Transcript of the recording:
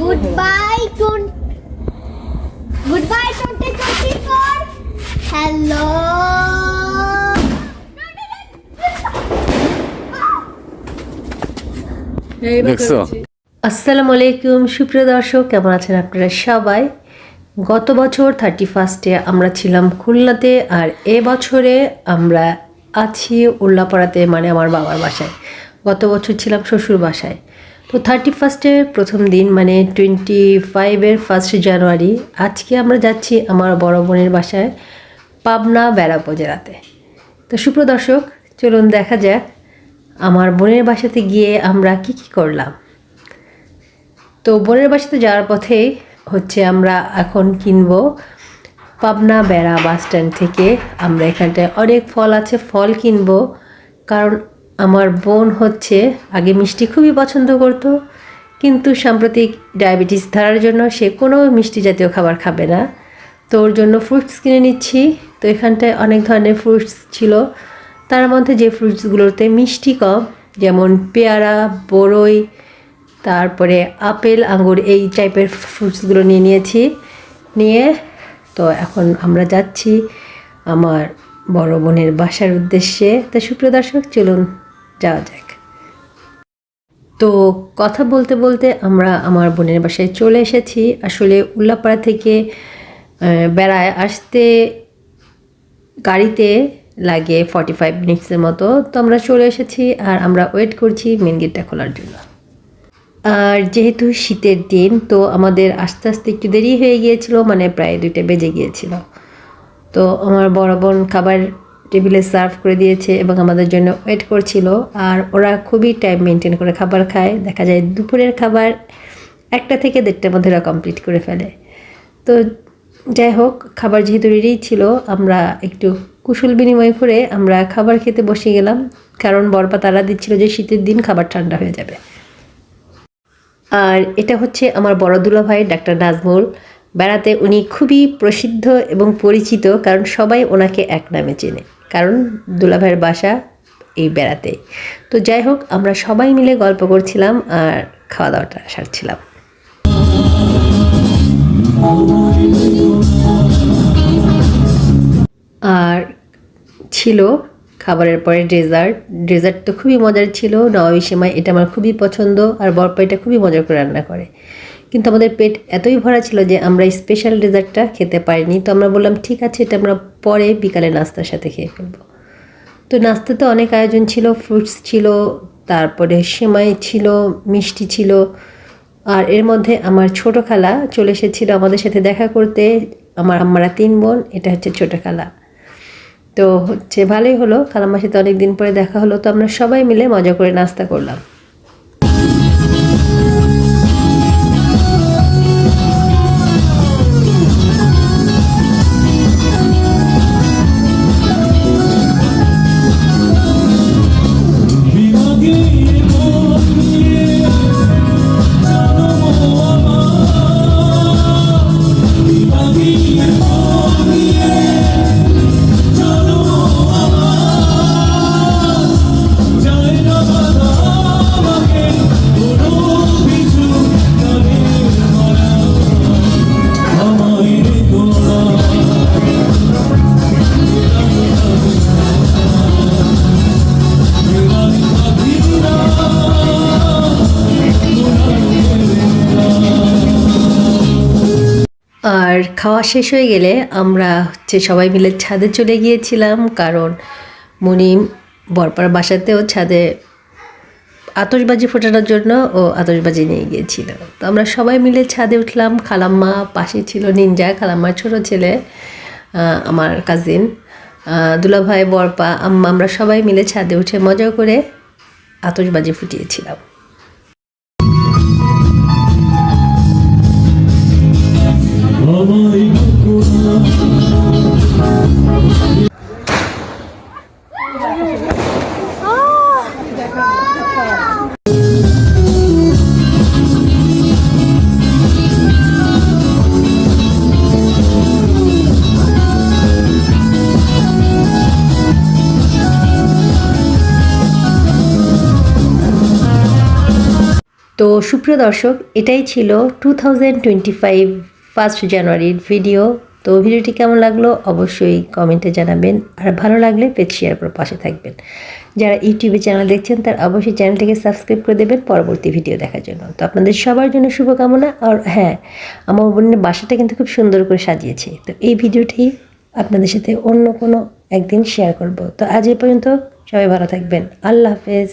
Goodbye goodbye twenty twenty four hello দেখছ? আসসালামু আলাইকুম সুপ্রিয় দর্শক কেমন আছেন আপনারা সবাই? গত বছর থার্টি ফার্স্টে আমরা ছিলাম খুলনাতে আর এ বছরে আমরা আছি উল্লাপাড়াতে মানে আমার বাবার বাসায়। গত বছর ছিলাম শ্বশুর বাসায়। তো থার্টি ফার্স্টের প্রথম দিন মানে টোয়েন্টি ফাইভের ফার্স্ট জানুয়ারি আজকে আমরা যাচ্ছি আমার বড় বোনের বাসায় পাবনা বেড়া উপজেলাতে। তো সুপ্রিয় দর্শক, চলুন দেখা যাক আমার বোনের বাসাতে গিয়ে আমরা কি কি করলাম। তো বোনের বাসাতে যাওয়ার পথে হচ্ছে আমরা এখন কিনবো পাবনা বেড়া বাস স্ট্যান্ড থেকে। আমরা এখানটায় অনেক ফল আছে, ফল কিনবো। কারণ আমার বোন হচ্ছে, আগে মিষ্টি খুবই পছন্দ করতো, কিন্তু সাম্প্রতিক ডায়াবেটিস ধরার জন্য সে কোনো মিষ্টি জাতীয় খাবার খাবে না। তো ওর জন্য ফ্রুটস কিনে নিচ্ছি। তো এখানটায় অনেক ধরনের ফ্রুটস ছিল। তার মধ্যে যে ফ্রুটসগুলোতে মিষ্টি কম, যেমন পেয়ারা, বড়ই, তারপরে আপেল আঙুর এই টাইপের ফ্রুটসগুলো নিয়ে নিয়েছি। নিয়ে তো এখন আমরা যাচ্ছি আমার বড় বোনের বাসার উদ্দেশ্যে। তা সুপ্রিয় দর্শক, চলুন যাওয়া যাক তো কথা বলতে বলতে আমরা আমার বোনের বাসায় চলে এসেছি। আসলে উল্লাপাড়া থেকে বেড়ায় আসতে গাড়িতে লাগে ফর্টি ফাইভ মিনিটসের মতো। তো আমরা চলে এসেছি আর আমরা ওয়েট করছি মেন গেটটা খোলার জন্য। আর যেহেতু শীতের দিন, তো আমাদের আস্তে আস্তে একটু দেরি হয়ে গিয়েছিল মানে প্রায় দুইটা বেজে গিয়েছিল। তো আমার বড় বোন খাবার টেবিলে সার্ভ করে দিয়েছে এবং আমাদের জন্য ওয়েট করছিল। আর ওরা খুবই টাইম মেনটেন করে খাবার খায়। দেখা যায় দুপুরের খাবার একটা থেকে দেড়টার মধ্যে ওরা কমপ্লিট করে ফেলে। তো যাই হোক, খাবার যেহেতু রেডি ছিল, আমরা একটু কুশল বিনিময় করে আমরা খাবার খেতে বসে গেলাম। কারণ বরপা তারা দিচ্ছিল যে শীতের দিন খাবার ঠান্ডা হয়ে যাবে। আর এটা হচ্ছে আমার বড় দুলা ভাই, ডাক্তার নাজমুল। বেড়াতে উনি খুবই প্রসিদ্ধ এবং পরিচিত, কারণ সবাই ওনাকে এক নামে চেনে। কারণ দুলাভাইয়ের বাসা এই বেড়াতে তো যাই হোক, আমরা সবাই মিলে গল্প করছিলাম আর খাওয়া দাওয়াটা সারছিলাম। আর ছিল খাবারের পরে ডেজার্ট। ডেজার্ট তো খুবই মজার ছিল। নবাবি সেমাই এটা আমার খুবই পছন্দ আর বরপা এটা খুবই মজা করে রান্না করে। কিন্তু আমাদের পেট এতই ভরা ছিল যে আমরা স্পেশাল ডেজার্টটা খেতে পারিনি। তো আমরা বললাম, ঠিক আছে, এটা আমরা পরে বিকালে নাস্তার সাথে খেয়ে ফেলব। তো নাস্তাতে অনেক আয়োজন ছিল ফ্রুটস ছিল, তারপরে সেমাই ছিল, মিষ্টি ছিল। আর এর মধ্যে আমার ছোটো খালা চলে এসেছিল আমাদের সাথে দেখা করতে। আমার আমরা তিন বোন, এটা হচ্ছে ছোটো খালা তো হচ্ছে ভালোই হলো, খালাম্মার সাথে অনেক দিন পরে দেখা হলো, তো আমরা সবাই মিলে মজা করে নাস্তা করলাম। আর খাওয়া শেষ হয়ে গেলে আমরা হচ্ছে সবাই মিলে ছাদে চলে গিয়েছিলাম, কারণ মনিম বরপার বাসাতেও ছাদে আতশবাজি ফোটানোর জন্য ও আতশবাজি নিয়ে গিয়েছিল তো আমরা সবাই মিলে ছাদে উঠলাম, খালাম্মা পাশে ছিল নিনজা, খালাম্মার ছোটো ছেলে আমার কাজিন দুলাভাই, বরপা, আম্মা, আমরা সবাই মিলে ছাদে উঠে মজা করে আতশবাজি ফুটিয়েছিলাম। সুপ্রিয় দর্শক, এটাই ছিল two thousand twenty five first জানুয়ারির ভিডিও তো ভিডিওটি কেমন লাগল অবশ্যই কমেন্টে জানাবেন। আর ভালো লাগলে পেজ শেয়ার করে পাশে থাকবেন। যারা ইউটিউবে চ্যানেল দেখছেন, তার অবশ্যই চ্যানেলটিকে সাবস্ক্রাইব করে দেবেন পরবর্তী ভিডিও দেখার জন্য। তো আপনাদের সবার জন্য শুভকামনা। আর হ্যাঁ আমার বোনের বাসাটা কিন্তু খুব সুন্দর করে সাজিয়েছে। তো এই ভিডিওটি আপনাদের সাথে অন্য কোনো একদিন শেয়ার করব। তো আজ এই পর্যন্ত সবাই ভালো থাকবেন। আল্লাহ হাফেজ।